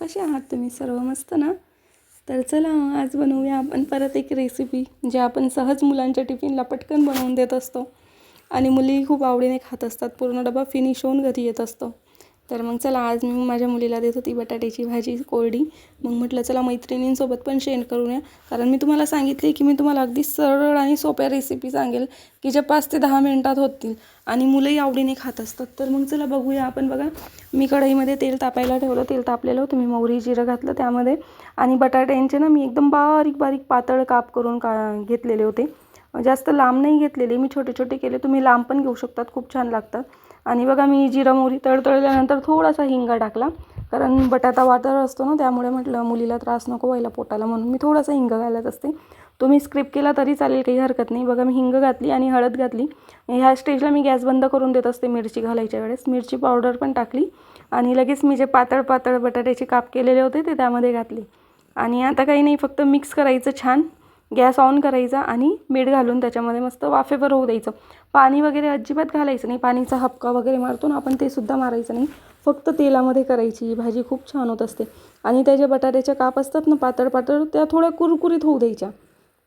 कसे आहात तुम्ही? सर्व मस्त ना? तर चला आज बनवूया आपण परत एक रेसिपी जे आपण सहज मुलांच्या टिफिनला पटकन बनवून देत असतो. आणि मुली खूप आवडीने खात असतात. पूर्ण डबा फिनिश होऊन घरी येत असतो. तर मग चला आज मी माझ्या मुलीला देत होती बटाट्याची भाजी कोरडी. मग म्हटलं चला मैत्रिणींसोबत पण शेअर करूया. कारण मी तुम्हाला सांगितले की मी तुम्हाला अगदी सरळ आणि सोप्या रेसिपी सांगेल की ज्या पाच ते दहा मिनिटात होतील आणि मुलंही आवडीने खात असतात. तर मग चला बघूया. आपण बघा मी कढईमध्ये तेल तापायला ठेवलं. तेल तापलेलं होतं. मी मोहरी जिरं घातलं त्यामध्ये. आणि बटाट्यांचे ना मी एकदम बारीक बारीक पातळ काप करून का घेतलेले होते. जास्त लांब नाही घेतलेले. मी छोटे छोटे केले. तुम्ही लांब पण घेऊ शकतात. खूप छान लागतात आणि बघा मी जिरा मोहरी तळतळल्यानंतर थोडासा हिंगा टाकला. कारण बटाटा वाटर असतो ना त्यामुळे म्हटलं मुलीला त्रास नको व्हायला पोटाला म्हणून. मी थोडासा हिंग घालत असते. तुम्ही स्क्रिप केला तरी चालेल काही हरकत नाही. बघा मी हिंग घातली आणि हळद घातली. ह्या स्टेजला मी गॅस बंद करून देत असते मिरची घालायच्या वेळेस. मिरची पावडर पण टाकली आणि लगेच मी जे पातळ पातळ बटाट्याचे काप केलेले होते ते त्यामध्ये घातले. आणि आता काही नाही फक्त मिक्स करायचं छान. गॅस ऑन करायचा आणि मीठ घालून त्याच्यामध्ये मस्त वाफेवर होऊ द्यायचं. पाणी वगैरे अजिबात घालायचं नाही. पाणीचा हपका वगैरे मारतो ना आपण ते सुद्धा मारायचं नाही. फक्त तेलामध्ये करायची. ही भाजी खूप छान होत असते. आणि त्या ज्या बटाट्याच्या काप असतात ना पातळ पातळ त्या थोड्या कुरकुरीत होऊ द्यायच्या.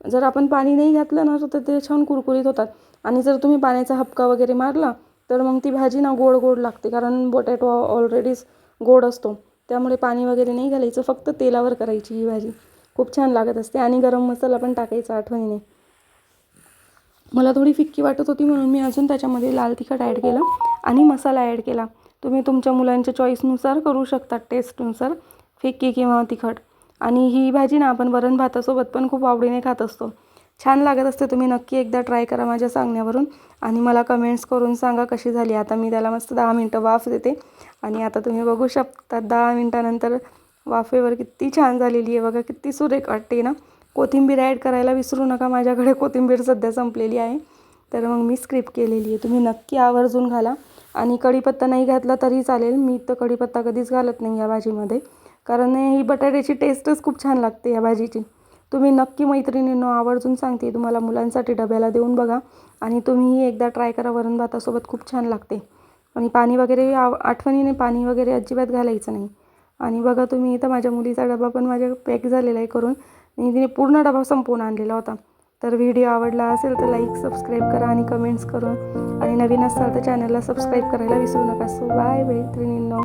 जर आपण पाणी नाही घातलं ना तर ते छान कुरकुरीत होतात. आणि जर तुम्ही पाण्याचा हपका वगैरे मारला तर मग ती भाजी ना गोड गोड लागते. कारण बटाटो ऑलरेडीच गोड असतो. त्यामुळे पाणी वगैरे नाही घालायचं. फक्त तेलावर करायची ही भाजी. खूप छान लागत असते. आणि गरम मसाला पण टाकायचा आठवणीने. मला थोडी फिक्की वाटत होती म्हणून मी अजून त्याच्यामध्ये लाल तिखट ॲड केलं आणि मसाला ॲड केला. तुम्ही तुमच्या मुलांच्या चॉईसनुसार करू शकता टेस्टनुसार फिक्की किंवा तिखट. आणि ही भाजी ना आपण वरण भातासोबत पण खूप आवडीने खात असतो. छान लागत असते तुम्ही नक्की एकदा ट्राय करा माझ्या सांगण्यावरून. आणि मला कमेंट्स करून सांगा कशी झाली. आता मी त्याला मस्त दहा मिनटं वाफ देते. आणि आता तुम्ही बघू शकता दहा मिनटानंतर वाफेवर किती छान झालेली आहे बघा किती सुरेख वाटते ना. कोथिंबीर ॲड करायला विसरू नका माझ्याकडे कोथिंबीर सध्या संपलेली आहे. तर मग मी स्क्रिप केलेली आहे. तुम्ही नक्की आवर्जून घाला. आणि कढीपत्ता नाही घातला तरी चालेल. मी तर कढीपत्ता कधीच घालत नाही या भाजीमध्ये. कारण ही बटाट्याची टेस्टच खूप छान लागते या भाजीची. तुम्ही नक्की मैत्रिणींनो आवर्जून सांगते तुम्हाला मुलांसाठी डब्याला देऊन बघा. आणि तुम्हीही एकदा ट्राय करा वरण भातासोबत खूप छान लागते. आणि पाणी वगैरे आठवणीने पाणी वगैरे अजिबात घालायचं नाही. आणि बघा तुम्ही इथं माझ्या मुलीचा डबा पण माझ्या पॅक झालेला आहे करून. आणि तिने पूर्ण डबा संपवून आणलेला होता. तर व्हिडिओ आवडला असेल तर लाईक सबस्क्राईब करा आणि कमेंट्स करून. आणि नवीन असाल तर चॅनलला सबस्क्राईब करायला विसरू नका. सो बाय मैत्रिणींनो